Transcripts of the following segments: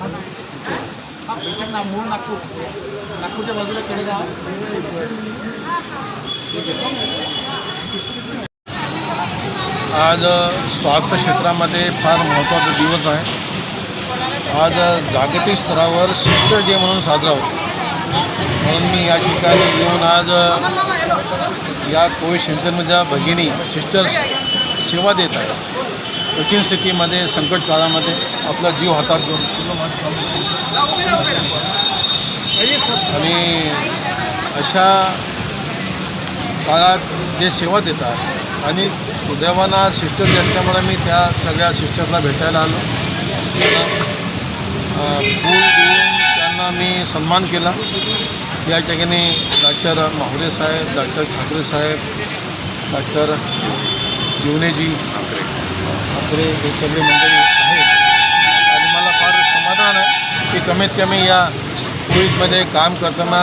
ना मूळ नागपूर नागपूरच्या बाजूला खेडेगाव आज स्वास्थ्य क्षेत्रामध्ये फार महत्त्वाचा दिवस आहे. आज जागतिक स्तरावर सिस्टर डे म्हणून साजरा होतो. म्हणून मी या ठिकाणी येऊन आज या कोविड सेंटरमधल्या भगिनी सिस्टर्स सेवा देत आहे. कठीण स्थितीमध्ये संकट काळामध्ये आपला जीव हातात घेऊन आणि अशा काळात जे सेवा देतात आणि सुदैवाना सिस्टर जे असल्यामुळे मी त्या सगळ्या सिस्टरला भेटायला आलो. फूल देऊन त्यांना मी सन्मान केला. या ठिकाणी डॉक्टर माहुरे साहेब डॉक्टर ठाकरे साहेब डॉक्टर जीवनेजी आपले हे सगळे मंडळी आहेत आणि मला फार समाधान आहे की कमीत कमी या कोविडमध्ये काम करताना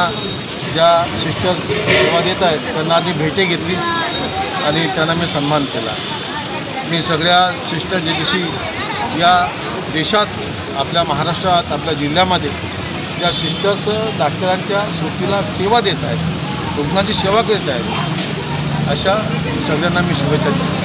ज्या सिस्टर सेवा देत आहेत त्यांना आधी भेटी घेतली आणि त्यांना मी सन्मान केला. मी सगळ्या सिस्टर जे या देशात आपल्या महाराष्ट्रात आपल्या जिल्ह्यामध्ये ज्या सिस्टर्स डॉक्टरांच्या सुट्टीला सेवा देत आहेत रुग्णाची सेवा करीत आहेत अशा सगळ्यांना मी शुभेच्छा देतो.